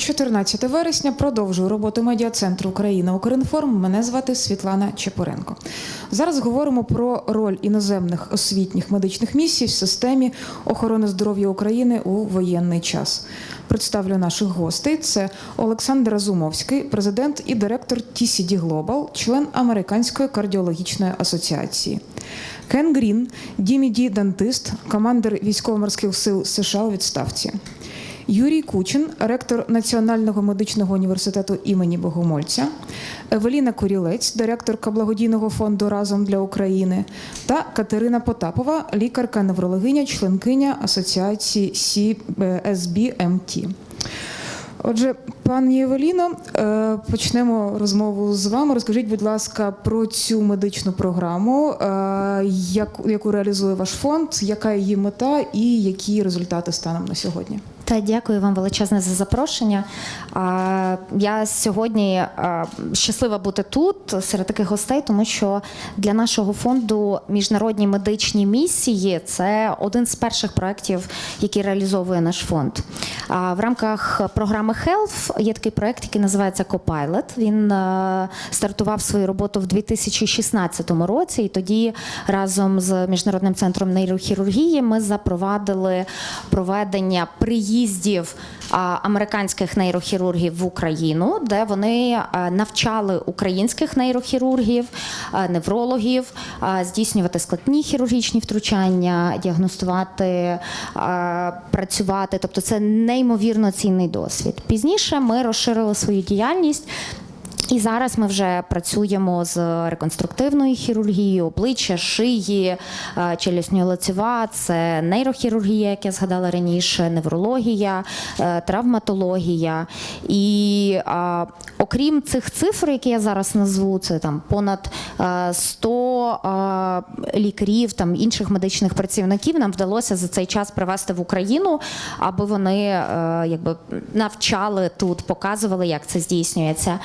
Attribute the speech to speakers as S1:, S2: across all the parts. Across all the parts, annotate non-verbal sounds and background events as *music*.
S1: 14 вересня продовжую роботу медіа-центру Україна Укрінформ. Мене звати Світлана Чепуренко. Зараз говоримо про роль іноземних освітніх медичних місій в системі охорони здоров'я України у воєнний час. Представлю наших гостей: це Олександр Разумовський, президент і директор TCD Global, член Американської кардіологічної асоціації. Кен Грін, DMD дантист, командир військово-морських сил США у відставці. Юрій Кучин, ректор Національного медичного університету імені Богомольця, Евеліна Курілець, директорка благодійного фонду Разом для України, та Катерина Потапова, лікарка-неврологиня, членкиня асоціації CSBMT. Отже, пані Евеліно, е, почнемо розмову з вами. Розкажіть, будь ласка, про цю медичну програму, е, яку реалізує ваш фонд, яка її мета і які результати станом на сьогодні.
S2: Та дякую вам величезне за запрошення. Я сьогодні щаслива бути тут серед таких гостей, тому що для нашого фонду міжнародні медичні місії це один з перших проєктів, який реалізовує наш фонд. В рамках програми Health є такий проєкт, який називається Copilot. Він стартував свою роботу в 2016 році, і тоді разом з міжнародним центром нейрохірургії ми запровадили проведення приїздів а, американських нейрохірургів в Україну, де вони навчали українських нейрохірургів, неврологів здійснювати складні хірургічні втручання, діагностувати, працювати. Тобто, це неймовірно цінний досвід. Пізніше ми розширили свою діяльність. І зараз ми вже працюємо з реконструктивною хірургією, обличчя, шиї, е, челюстньо-лицева, це нейрохірургія, як я згадала раніше, неврологія, е, травматологія. І а, окрім цих цифр, які я зараз назву, це там понад е, 100 а, лікарів, там інших медичних працівників, нам вдалося за цей час привезти в Україну, аби вони е, якби навчали тут, показували, як це здійснюється.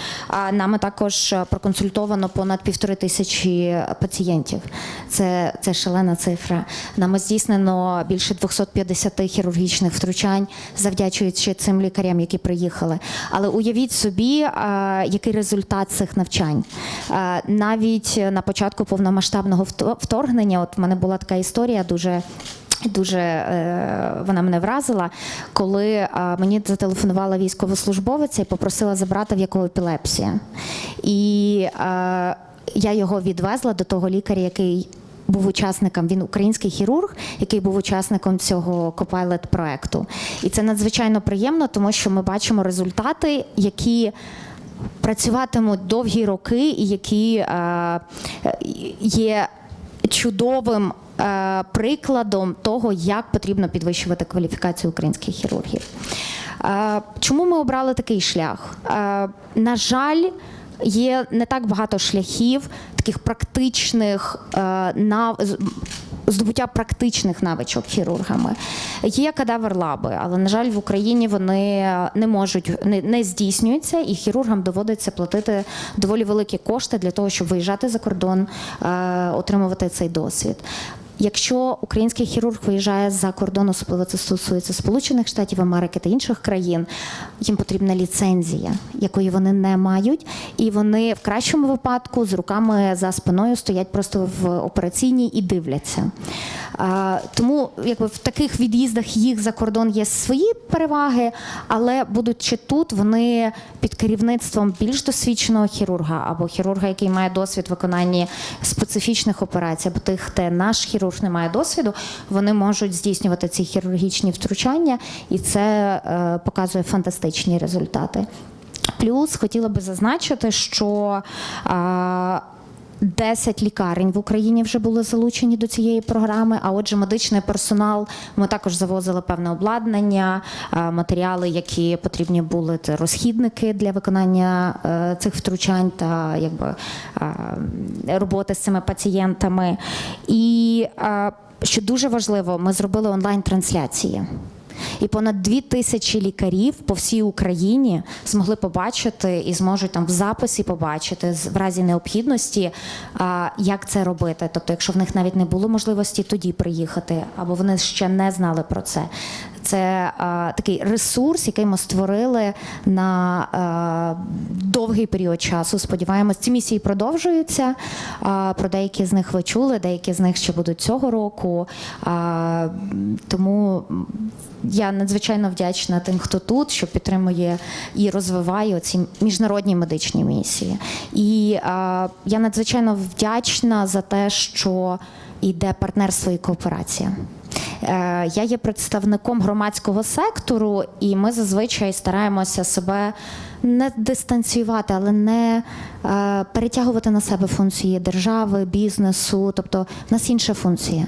S2: Нами також проконсультовано понад півтори тисячі пацієнтів. Це, це шалена цифра. Нами здійснено більше 250 хірургічних втручань, завдячуючи цим лікарям, які приїхали. Але уявіть собі, який результат цих навчань. Навіть на початку повномасштабного вторгнення, от в мене була така історія дуже. Дуже е, вона мене вразила, коли е, мені зателефонувала військовослужбовиця і попросила забрати в якого епілепсія. І е, я його відвезла до того лікаря, який був учасником, він український хірург, який був учасником цього Copilot проекту. І це надзвичайно приємно, тому що ми бачимо результати, які працюватимуть довгі роки, і які е, є чудовим прикладом того, як потрібно підвищувати кваліфікацію українських хірургів. Е, чому ми обрали такий шлях? Е, на жаль, є не так багато шляхів, таких практичних е, нав... здобуття практичних навичок хірургами. Є кадавер-лаби, але на жаль, в Україні вони не можуть не, не здійснюються, і хірургам доводиться платити доволі великі кошти для того, щоб виїжджати за кордон, е, отримувати цей досвід. Якщо український хірург виїжджає за кордон, особливо це стосується Сполучених Штатів Америки та інших країн, їм потрібна ліцензія, якої вони не мають, і вони в кращому випадку з руками за спиною стоять просто в операційній і дивляться. Тому якби в таких від'їздах їх за кордон є свої переваги, але будучи тут, вони під керівництвом більш досвідченого хірурга або хірурга, який має досвід виконання специфічних операцій, або тих, де наш хірург не має досвіду, вони можуть здійснювати ці хірургічні втручання, і це е, показує фантастичні результати. Плюс хотіла би зазначити, що а, 10 лікарень в Україні вже були залучені до цієї програми. А отже, медичний персонал ми також завозили певне обладнання, матеріали, які потрібні були це розхідники для виконання е, цих втручань та якби роботи з цими пацієнтами. І що дуже важливо, ми зробили онлайн-трансляції. І понад дві тисячі лікарів по всій Україні змогли побачити і зможуть там в записі побачити в разі необхідності, як це робити. Тобто, якщо в них навіть не було можливості тоді приїхати, або вони ще не знали про це. Це а, такий ресурс, який ми створили на а, довгий період часу. Сподіваємось, ці місії продовжуються. А, про деякі з них ви чули, деякі з них ще будуть цього року. А, тому я надзвичайно вдячна тим, хто тут, що підтримує і розвиває ці міжнародні медичні місії. І а, я надзвичайно вдячна за те, що йде партнерство і кооперація. Е, Я є представником громадського сектору, і ми зазвичай стараємося себе не дистанціювати, але не е, перетягувати на себе функції держави, бізнесу. Тобто в нас інша функція.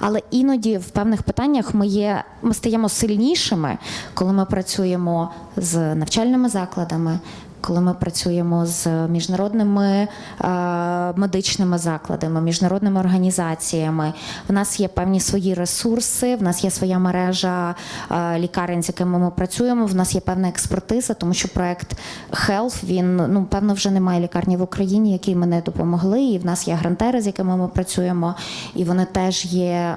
S2: Але іноді в певних питаннях ми є, ми стаємо сильнішими, коли ми працюємо з навчальними закладами. Коли ми працюємо з міжнародними е, медичними закладами, міжнародними організаціями, в нас є певні свої ресурси, в нас є своя мережа е, лікарень, з якими ми працюємо. В нас є певна експертиза, тому що проект Health, він ну певно вже немає лікарні в Україні, які мене допомогли. І в нас є грантери, з якими ми працюємо, і вони теж є е,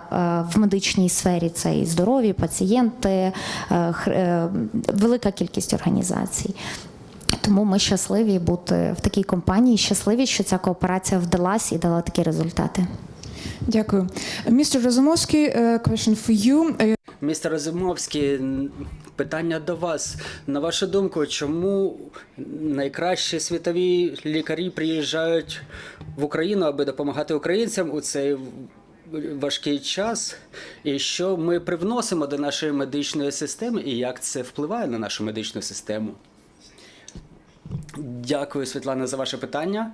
S2: в медичній сфері. Це і здорові пацієнти, велика кількість організацій. Тому ми щасливі бути в такій компанії, щасливі, що ця кооперація вдалась і дала такі результати.
S1: Дякую. Містер Розумовський, е, question for you. Е,
S3: Містер Розумовський, питання до вас. На вашу думку, чому найкращі світові лікарі приїжджають в Україну, аби допомагати українцям у цей важкий час? І що ми привносимо до нашої медичної системи, і як це впливає на нашу медичну систему? Дякую, Світлана, за ваше питання.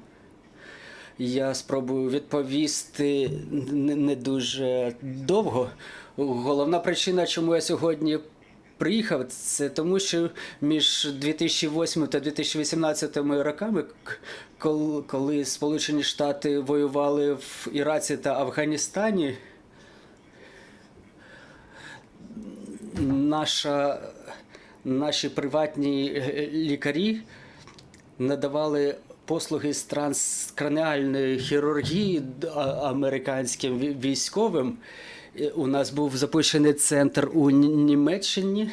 S3: Я спробую відповісти не, дуже довго. Головна причина, чому я сьогодні приїхав, це тому, що між 2008 та 2018 роками, коли Сполучені Штати воювали в Іраці та Афганістані, наша, наші приватні е, лікарі надавали послуги з транскраніальної хірургії американським військовим. Е, У нас був запущений центр у Німеччині,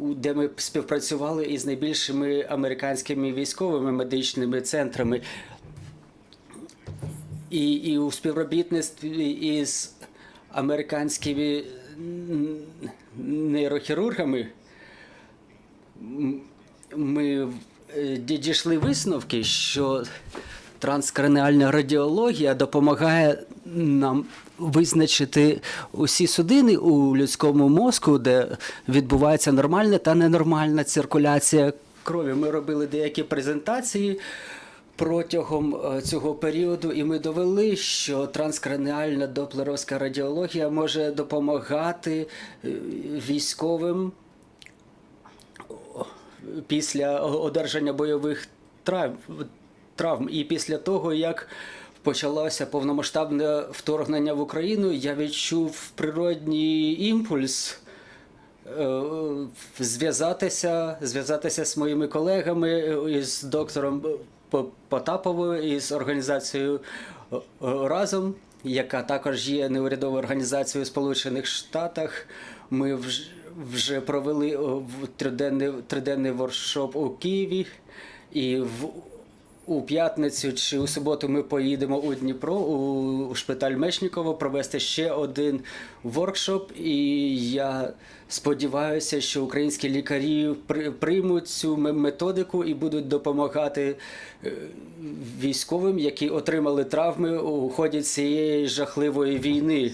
S3: де ми співпрацювали із найбільшими американськими військовими медичними центрами. І, і у співробітництві із американськими нейрохірургами ми дійшли висновки, що транскраніальна радіологія допомагає нам визначити усі судини у людському мозку, де відбувається нормальна та ненормальна циркуляція крові. Ми робили деякі презентації протягом е, цього періоду, і ми довели, що транскраніальна доплеровська радіологія може допомагати е, військовим після одержання бойових травм, травм. І після того, як почалося повномасштабне вторгнення в Україну, я відчув природній імпульс. е, Зв'язатися, зв'язатися з моїми колегами, е, із доктором Потаповою, із організацією е, разом, яка також є неурядовою організацією у Сполучених Штатах. Ми вж- вже провели в триденний, триденний воркшоп у Києві. І в, у п'ятницю чи у суботу ми поїдемо у Дніпро у, шпиталь Мечникова провести ще один воркшоп. І я сподіваюся, що українські лікарі при- приймуть цю методику і будуть допомагати е, військовим, які отримали травми у ході цієї жахливої війни.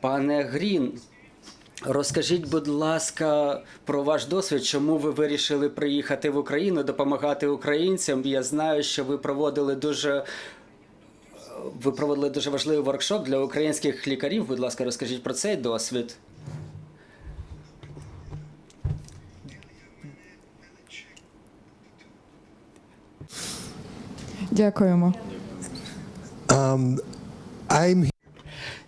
S3: Пане Грін, розкажіть, будь ласка, про ваш досвід, чому ви вирішили приїхати в Україну, допомагати українцям? Я знаю, що ви проводили дуже. Ви проводили дуже важливий воркшоп для українських лікарів. Будь ласка, розкажіть про цей досвід.
S1: Дякуємо.
S4: Um, I'm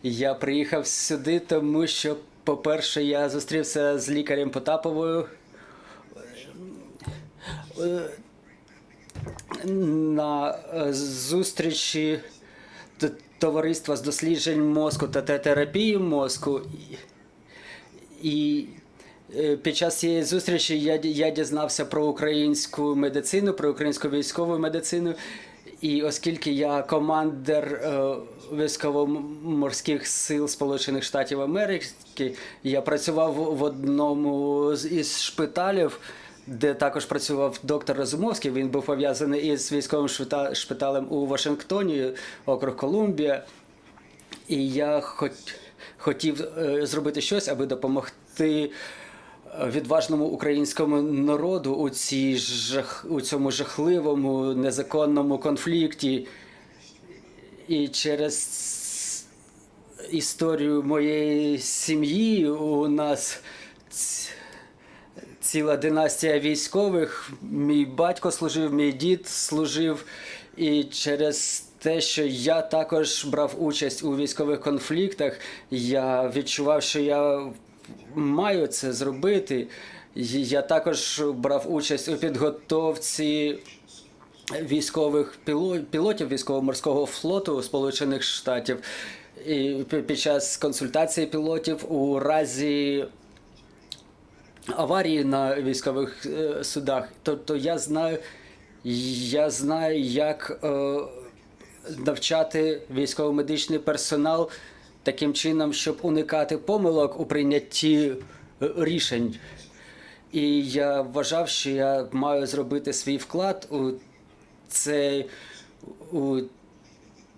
S3: Я приїхав сюди, тому що По-перше, я зустрівся з лікарем Потаповою на е, зустрічі товариства з досліджень мозку та терапії мозку. І- І е, під час цієї зустрічі я, я дізнався про українську медицину, про українську військову медицину. І оскільки я командир е, військово-морських сил Сполучених Штатів Америки, я працював в одному з- із шпиталів, де також працював доктор Разумовський. Він був пов'язаний із військовим шпита- шпиталем у Вашингтоні, округ Колумбія. І я хот, хотів е, зробити щось, аби допомогти е, відважному українському народу у, цій жах, у цьому жахливому незаконному конфлікті. І через історію моєї сім'ї у нас ціла династія військових. Мій батько служив, мій дід служив. І через те, що я також брав участь у військових конфліктах, я відчував, що я маю це зробити. Я також брав участь у підготовці військових пілотів військово-морського флоту Сполучених Штатів. І під час консультації пілотів у разі аварії на військових е, судах. Тобто я знаю, я знаю, як е, навчати військово-медичний персонал таким чином, щоб уникати помилок у прийнятті е, рішень. І я вважав, що я маю зробити свій вклад у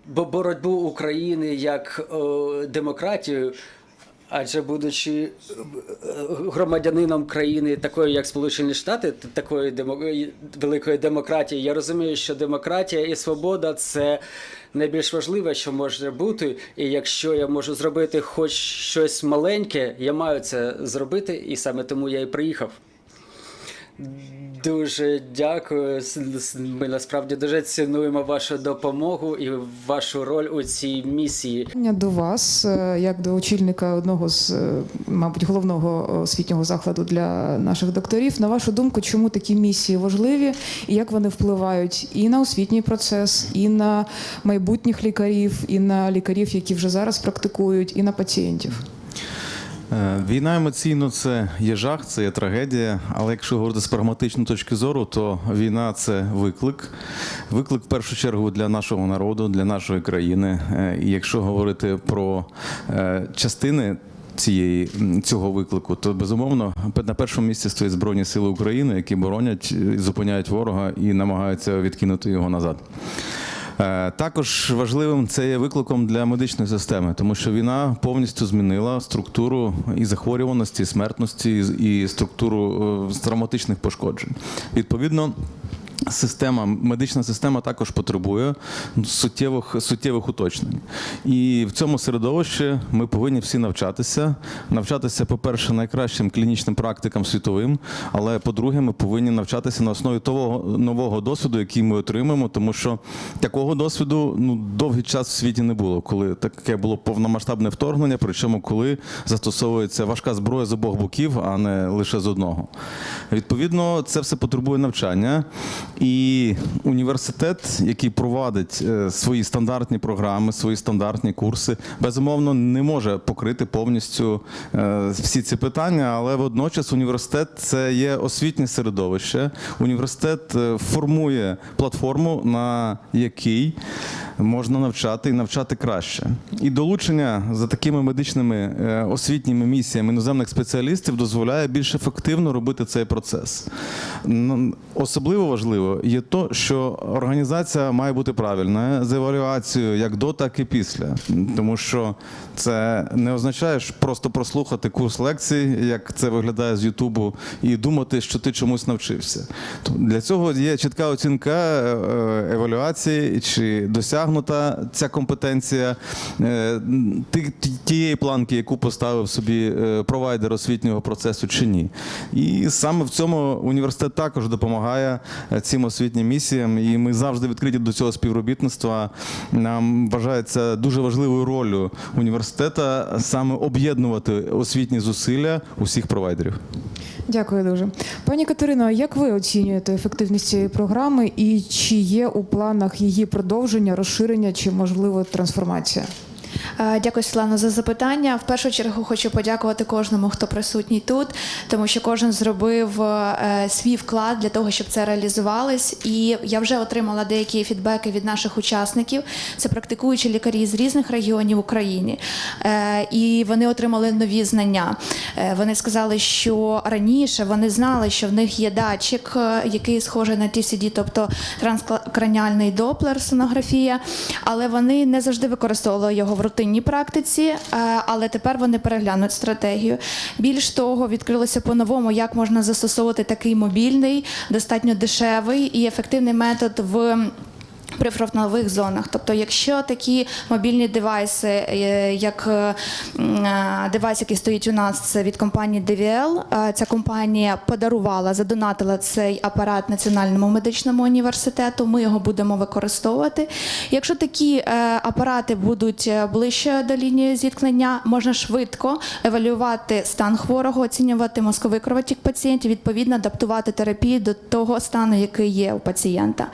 S3: бо- боротьбу України як е, демократію, адже будучи е, громадянином країни, такої як Сполучені Штати, такої демо- великої демократії, я розумію, що демократія і свобода це найбільш важливе, що може бути. І якщо я можу зробити хоч щось маленьке, я маю це зробити, і саме тому я і приїхав. Дуже дякую. Ми насправді дуже цінуємо вашу допомогу і вашу роль у цій місії.
S1: До вас, е, як до очільника одного з, е, мабуть, головного освітнього закладу для наших докторів. На вашу думку, чому такі місії важливі і як вони впливають і на освітній процес, і на майбутніх лікарів, і на лікарів, які вже зараз практикують, і на пацієнтів?
S4: Е, Війна емоційно це є жах, це є трагедія. Але якщо говорити з прагматичної точки зору, то війна це виклик. Виклик в першу чергу для нашого народу, для нашої країни. Е, І якщо говорити про е, частини. Цієї цього виклику, то безумовно на першому місці стоять збройні сили України, які боронять, зупиняють ворога і намагаються відкинути його назад. Е, Також важливим це є викликом для медичної системи, тому що війна повністю змінила структуру і захворюваності, і смертності, і- структуру е, травматичних пошкоджень. Відповідно. Система, медична система також потребує суттєвих, суттєвих уточнень. І в цьому середовищі ми повинні всі навчатися. Навчатися, по-перше, найкращим клінічним практикам світовим, але по-друге, ми повинні навчатися на основі того нового досвіду, який ми отримаємо, тому що такого досвіду ну, довгий час в світі не було, коли таке було повномасштабне вторгнення, причому коли застосовується важка зброя з обох боків, а не лише з одного. Відповідно, це все потребує навчання. І університет, який провадить е, свої стандартні програми, свої стандартні курси, безумовно не може покрити повністю е, всі ці питання, але водночас університет це є освітнє середовище. Університет е, формує платформу, на якій можна навчати і навчати краще. І долучення за такими медичними освітніми місіями іноземних спеціалістів дозволяє більш ефективно робити цей процес. Особливо важливо є то, що організація має бути правильна з евалюацією як до, так і після. Тому що це не означає просто прослухати курс лекцій, як це виглядає з Ютубу, і думати, що ти чомусь навчився. Для цього є чітка оцінка е, евалюації чи досягнута ця компетенція е, тієї планки, яку поставив собі е, провайдер освітнього процесу, чи ні. І саме в цьому університет також допомагає е, цим освітнім місіям, і ми завжди відкриті до цього співробітництва. Нам вважається дуже важливою ролью університета саме об'єднувати освітні зусилля усіх провайдерів.
S1: Дякую дуже. Пані Катерино, як ви оцінюєте ефективність цієї програми і чи є у планах її продовження, розширення чи можливо трансформація?
S5: Е, Дякую, Світлано, за запитання. В першу чергу хочу подякувати кожному, хто присутній тут, тому що кожен зробив е, свій вклад для того, щоб це реалізувалось. І я вже отримала деякі фідбеки від наших учасників. Це практикуючі лікарі з різних регіонів України. Е, І вони отримали нові знання. Вони сказали, що раніше вони знали, що в них є датчик, який схожий на TCD, тобто транскраніальний доплер, сонографія, але вони не завжди використовували його в рутинній практиці, е, але тепер вони переглянуть стратегію. Більш того, відкрилося по-новому, як можна застосовувати такий мобільний, достатньо дешевий і ефективний метод в. Прифронтових зонах, тобто, якщо такі мобільні девайси, е, як е, е, девайс, який стоїть у нас, від компанії DVL, ця компанія подарувала, задонатила цей апарат Національному медичному університету. Ми його будемо використовувати. Якщо такі апарати будуть ближче до лінії зіткнення, можна швидко евалювати стан хворого, оцінювати мозковий кровотік пацієнтів, відповідно адаптувати терапію до того стану, який є у пацієнта.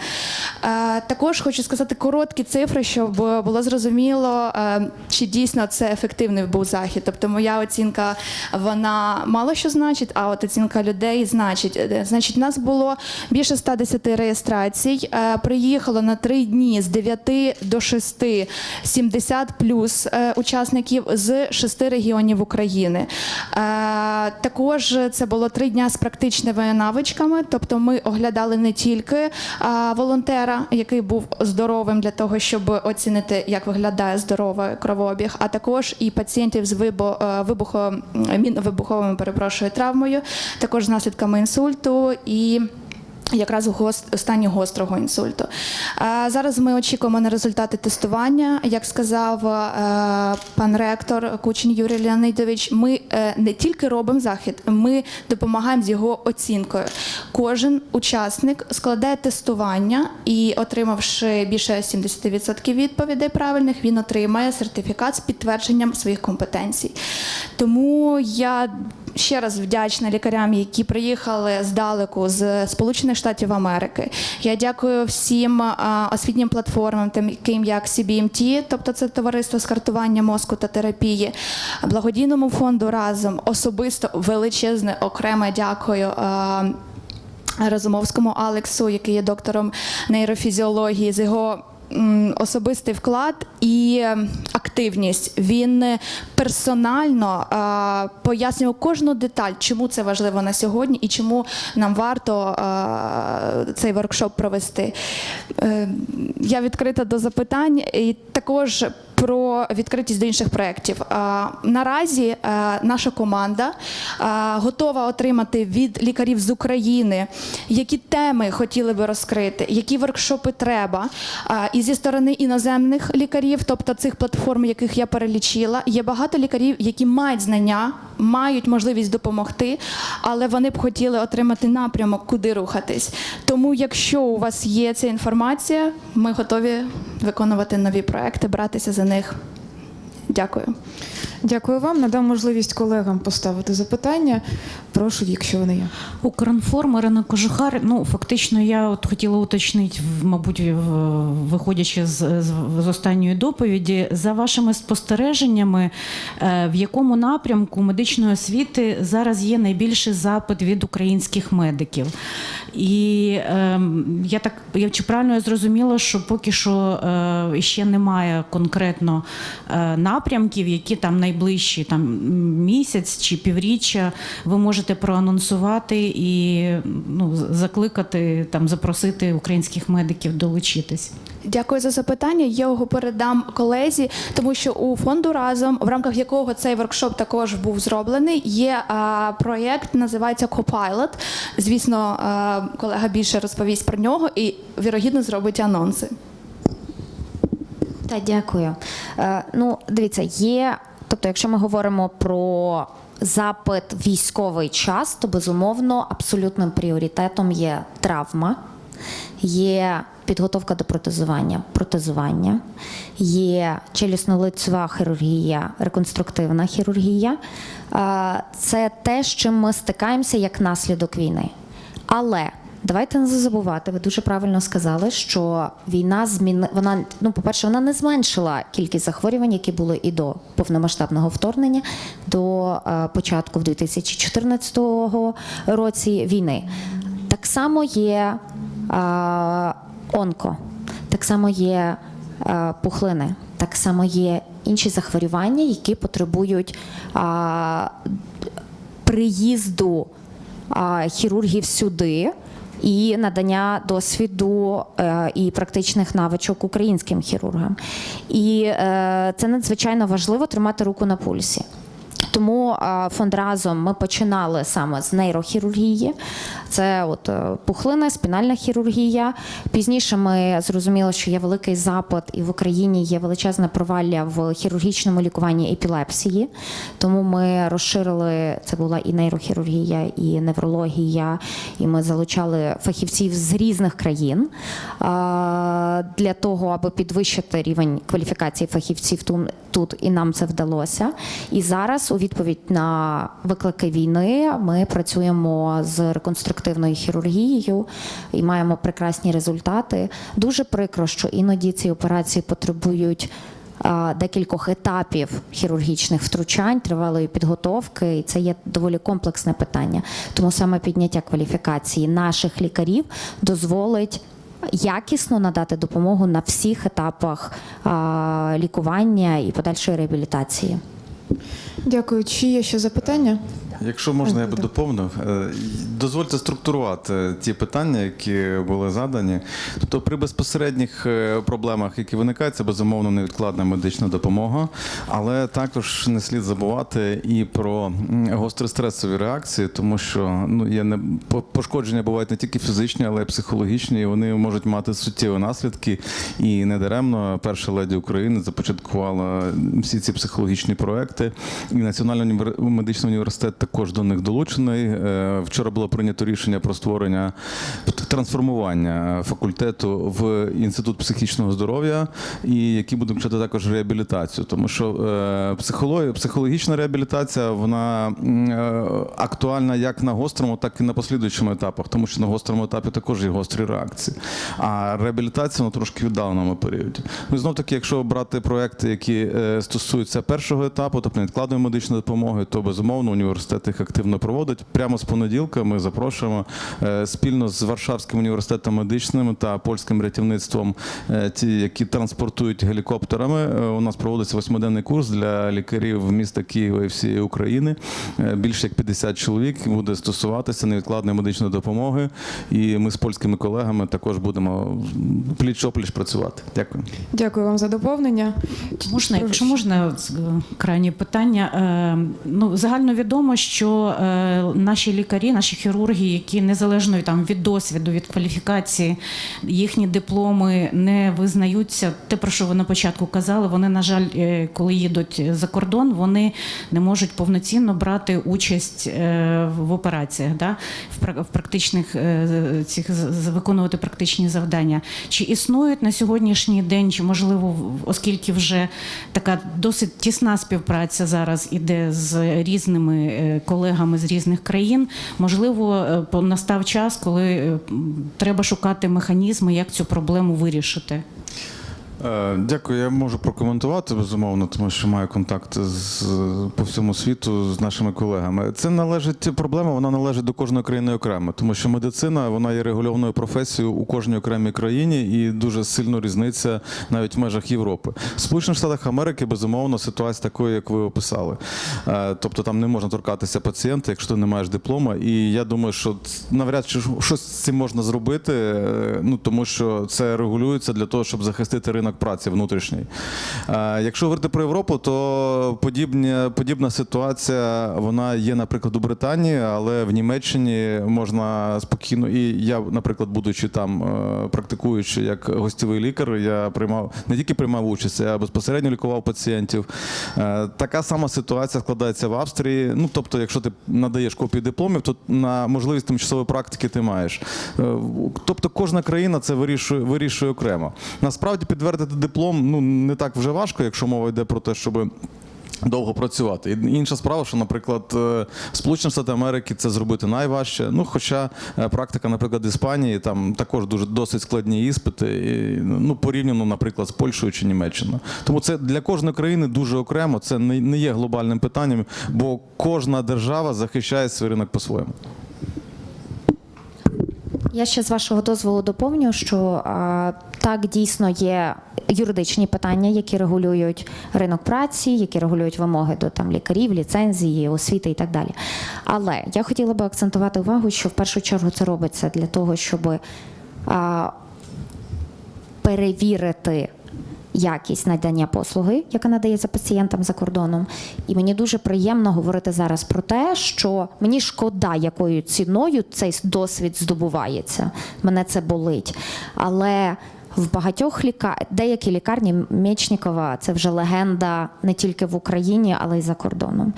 S5: Е, Також хочу сказати короткі цифри, щоб було зрозуміло, е, чи дійсно це ефективний був захід. Тобто, моя оцінка вона мало що значить, а от оцінка людей значить. Е, Значить, нас було більше 110 реєстрацій. Е, Приїхало на три дні з 9 до 6 70 плюс е, учасників з шести регіонів України. Е, Також це було три дня з практичними навичками. Тобто, ми оглядали не тільки е, волонтера, який був здоровим для того, щоб оцінити, як виглядає здоровий кровообіг, а також і пацієнтів з е, вибухо, мінно-вибуховими перепрошую травмою, також з наслідками інсульту і. Якраз гост- стані гострого інсульту. Зараз ми очікуємо на результати тестування. Як сказав е, пан ректор Кучин Юрій Леонидович, ми е, не тільки робимо захід, ми допомагаємо з його оцінкою. Кожен учасник складає тестування і, отримавши більше 70% відповідей правильних, він отримає сертифікат з підтвердженням своїх компетенцій. Тому я ще раз вдячна лікарям, які приїхали здалеку з Сполучених Штатів Америки. Я дякую всім освітнім платформам, таким як CBMT, тобто це товариство з картування мозку та терапії, благодійному фонду разом особисто величезне окреме дякую. Розумовському Алексу, який є доктором нейрофізіології, з його особистий вклад і активність. Він е, персонально пояснював кожну деталь, чому це важливо на сьогодні і чому нам варто цей воркшоп провести. Е, Я відкрита до запитань і також. Про відкритість до інших проєктів. Наразі наша команда готова отримати від лікарів з України, які теми хотіли би розкрити, які воркшопи треба. І зі сторони іноземних лікарів, тобто цих платформ, яких я перелічила, є багато лікарів, які мають знання, мають можливість допомогти, але вони б хотіли отримати напрямок, куди рухатись. Тому, якщо у вас є ця інформація, ми готові виконувати нові проекти, братися за них. Дякую.
S1: Дякую вам. Надам можливість колегам поставити запитання. Прошу, якщо вони є.
S6: Укрінформ Ірина Кожухар. Ну фактично, я от хотіла уточнити, мабуть, виходячи з, з, останньої доповіді, за вашими спостереженнями, е, в якому напрямку медичної освіти зараз є найбільший запит від українських медиків. І ем, я так я чи правильно я зрозуміла, що поки що е, ще немає конкретно е, напрямків, які там найближчі там місяць чи півріччя ви можете проанонсувати і ну, закликати там запросити українських медиків долучитись.
S5: Дякую за запитання. Я його передам колезі, тому що у фонду разом, в рамках якого цей воркшоп також був зроблений, є а, проєкт, називається Copilot. Звісно, а, колега більше розповість про нього і вірогідно зробить анонси.
S2: Так, дякую. Е, ну, дивіться, є. Тобто, якщо ми говоримо про запит військовий час, то безумовно абсолютним пріоритетом є травма, є підготовка до протезування, протезування, є челюсно-лицева хірургія, реконструктивна хірургія. Е, це те, з чим ми стикаємося як наслідок війни. Але давайте не забувати, ви дуже правильно сказали, що війна зміни вона, ну, по-перше, вона не зменшила кількість захворювань, які були і до повномасштабного вторгнення, до е, початку в 2014 році війни. Так само є е, онко, так само є е, пухлини, так само є інші захворювання, які потребують а, приїзду а, хірургів сюди і надання досвіду е, і практичних навичок українським хірургам. І е, це надзвичайно важливо тримати руку на пульсі. Тому фонд разом ми починали саме з нейрохірургії. Це от е, пухлина, спінальна хірургія. Пізніше ми зрозуміли, що є великий запит, і в Україні є величезне провалля в хірургічному лікуванні епілепсії. Тому ми розширили це була і нейрохірургія, і неврологія, і ми залучали фахівців з різних країн для того, аби підвищити рівень кваліфікації фахівців тут, і нам це вдалося. І зараз, у відповідь на виклики війни, ми працюємо з реконструктивною хірургією і маємо прекрасні результати. Дуже прикро, що іноді ці операції потребують. Декількох етапів хірургічних втручань, тривалої підготовки, і це є доволі комплексне питання. Тому саме підняття кваліфікації наших лікарів дозволить якісно надати допомогу на всіх етапах лікування і подальшої реабілітації.
S1: Дякую. Чи є ще запитання?
S4: Якщо можна, я би доповнив. Е, Дозвольте структурувати ті питання, які були задані. Тобто, при безпосередніх е, проблемах, які виникають, це безумовно невідкладна медична допомога, але також не слід забувати і про гостростресові реакції, тому що ну є не по- пошкодження бувають не тільки фізичні, але й психологічні. і Вони можуть мати суттєві наслідки. І недаремно перша леді України започаткувала всі ці психологічні проекти. І Національний медичний університет також до них долучений. Е, Вчора було прийнято рішення про створення трансформування факультету в інститут психічного здоров'я, і які будуть вчити також реабілітацію, тому що е, психологія, психологічна реабілітація вона е, актуальна як на гострому, так і на послідуючому етапах, тому що на гострому етапі також є гострі реакції. А реабілітація на трошки віддаленому періоді. Ну знов таки, якщо брати проекти, які е, стосуються першого етапу, тобто невідкладної медичної допомоги, то безумовно університет їх активно проводить. Прямо з понеділка ми запрошуємо е, спільно з Варшавським університетом медичним та польським рятівництвом, е, ті, які транспортують гелікоптерами. Е, У нас проводиться восьмиденний курс для лікарів міста Києва і всієї України. Більше як 50 чоловік буде стосуватися невідкладної медичної допомоги. І ми з польськими колегами також будемо пліч-опліч працювати. Дякую.
S1: Дякую вам за доповнення.
S6: Можна, якщо можна, крайнє питання. Ну, загально відомо, що е, наші лікарі, наші хірурги, які незалежно там від досвіду, від кваліфікації, їхні дипломи не визнаються. Те, про що ви на початку казали, вони, на жаль, е, коли їдуть за кордон, вони не можуть повноцінно брати участь е, в операціях, да? в пра- в практичних е, цих виконувати практичні завдання. Чи існують на сьогоднішній день, чи можливо, оскільки вже така досить тісна співпраця зараз іде з різними е, колегами з різних країн, можливо, е, настав час, коли е, треба шукати механізми, як цю проблему вирішити.
S4: Е, Дякую, я можу прокоментувати безумовно, тому що маю контакти з по всьому світу з нашими колегами. Це належить проблема, вона належить до кожної країни окремо, тому що медицина вона є регульованою професією у кожній окремій країні і дуже сильно різниця навіть в межах Європи. В Сполучених Штатах Америки безумовно ситуація такою, як ви описали. Е, Тобто там не можна торкатися пацієнта, якщо ти не маєш диплома. І я думаю, що навряд чи щось з цим можна зробити, е, ну тому що це регулюється для того, щоб захистити ринок ринок праці внутрішній. Е, Якщо говорити про Європу, то подібні, подібна ситуація вона є, наприклад, у Британії, але в Німеччині можна спокійно. І я, наприклад, будучи там е, практикуючи як гостєвий лікар, я приймав не тільки приймав участь, я безпосередньо лікував пацієнтів. Е, Така сама ситуація складається в Австрії. Ну тобто, якщо ти надаєш копії дипломів, то на можливість тимчасової практики ти маєш. Тобто кожна країна це вирішує, вирішує окремо. Насправді підтвердити диплом ну не так вже важко, якщо мова йде про те, щоб. Довго працювати. І інша справа, що, наприклад, е, Сполучені Штати Америки це зробити найважче. Ну, хоча е, практика, наприклад, Іспанії, там також дуже досить складні іспити, і, ну, порівняно, наприклад, з Польщею чи Німеччиною. Тому це для кожної країни дуже окремо, це не не є глобальним питанням, бо кожна держава захищає свій ринок по-своєму.
S2: Я ще з вашого дозволу доповню, що а, так дійсно є юридичні питання, які регулюють ринок праці, які регулюють вимоги до там лікарів, ліцензії, освіти і так далі. Але я хотіла би акцентувати увагу, що в першу чергу це робиться для того, щоб а, перевірити якість надання послуги, яка надається пацієнтам за кордоном. І мені дуже приємно говорити зараз про те, що мені шкода, якою ціною цей досвід здобувається. Мене це болить. Але в багатьох ліка... деякі лікарні Мечнікова це вже легенда не тільки в Україні, але й за кордоном.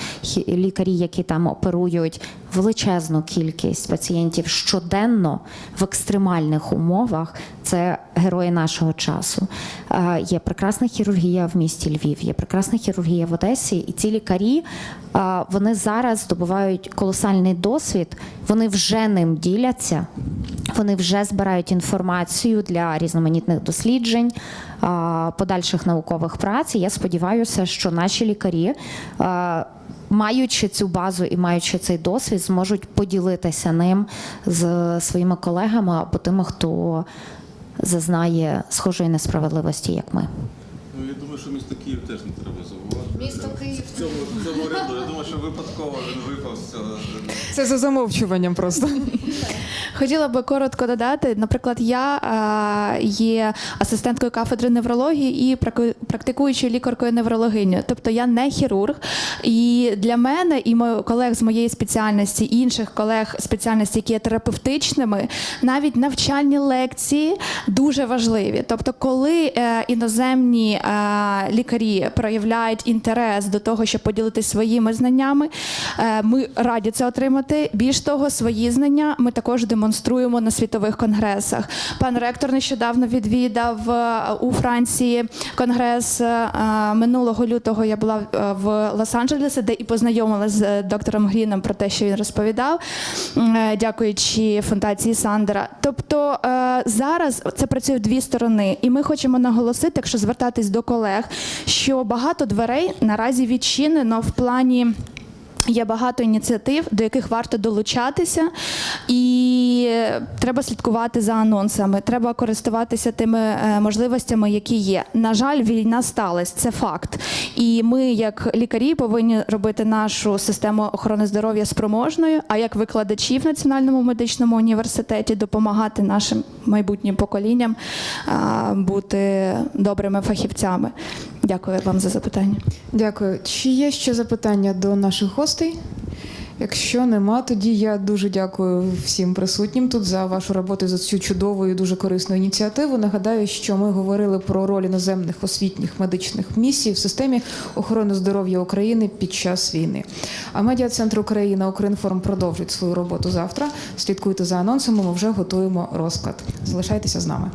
S2: Лікарі, які там оперують величезну кількість пацієнтів щоденно в екстремальних умовах, це герої нашого часу. Е, Є прекрасна хірургія в місті Львів, є прекрасна хірургія в Одесі, і ці лікарі е, вони зараз здобувають колосальний досвід, вони вже ним діляться. Вони вже збирають інформацію для різноманітних досліджень, подальших наукових праць. І я сподіваюся, що наші лікарі, маючи цю базу і маючи цей досвід, зможуть поділитися ним з своїми колегами або тими, хто зазнає схожої несправедливості, як ми.
S4: Ну, я думаю, що місто Київ теж не треба забувати. Місто Київ в цьому, в цьому ряду. Я думаю, що випадково він випав з цього.
S1: Це за замовчуванням просто. *laughs*
S5: Хотіла би коротко додати. Наприклад, я є асистенткою кафедри неврології і практикуючою лікаркою неврологиню. Тобто я не хірург. І для мене і моїх колег з моєї спеціальності, і інших колег спеціальності, які є терапевтичними, навіть навчальні лекції дуже важливі. Тобто, коли е, іноземні е, лікарі проявляють інтерес до того, щоб поділитися своїми знаннями, е, ми раді це отримати. Більш того, свої знання ми також демонструємо на світових конгресах. Пан ректор нещодавно відвідав е, у Франції конгрес е, минулого лютого. Я була е, в Лос-Анджелесі, де і познайомилася з е, доктором Гріном про те, що він розповідав, е, дякуючи фундації Сандера. Тобто е, зараз це працює в дві сторони, і ми хочемо наголосити, якщо звертатись до колег, що багато дверей наразі відчинено в плані. Є багато ініціатив, до яких варто долучатися, і треба слідкувати за анонсами. Треба користуватися тими е, можливостями, які є. На жаль, війна сталася, це факт. І ми, як лікарі, повинні робити нашу систему охорони здоров'я спроможною. А як викладачі в Національному медичному університеті допомагати нашим майбутнім поколінням бути добрими фахівцями. Дякую вам за запитання.
S1: Дякую. Чи є ще запитання до наших гостей? Якщо нема, тоді я дуже дякую всім присутнім тут за вашу роботу за цю чудову і дуже корисну ініціативу. Нагадаю, що ми говорили про роль іноземних освітніх медичних місій в системі охорони здоров'я України під час війни. А медіа центр Україна Укрінформ продовжить свою роботу завтра. Слідкуйте за анонсами. Ми вже готуємо розклад. Залишайтеся з нами.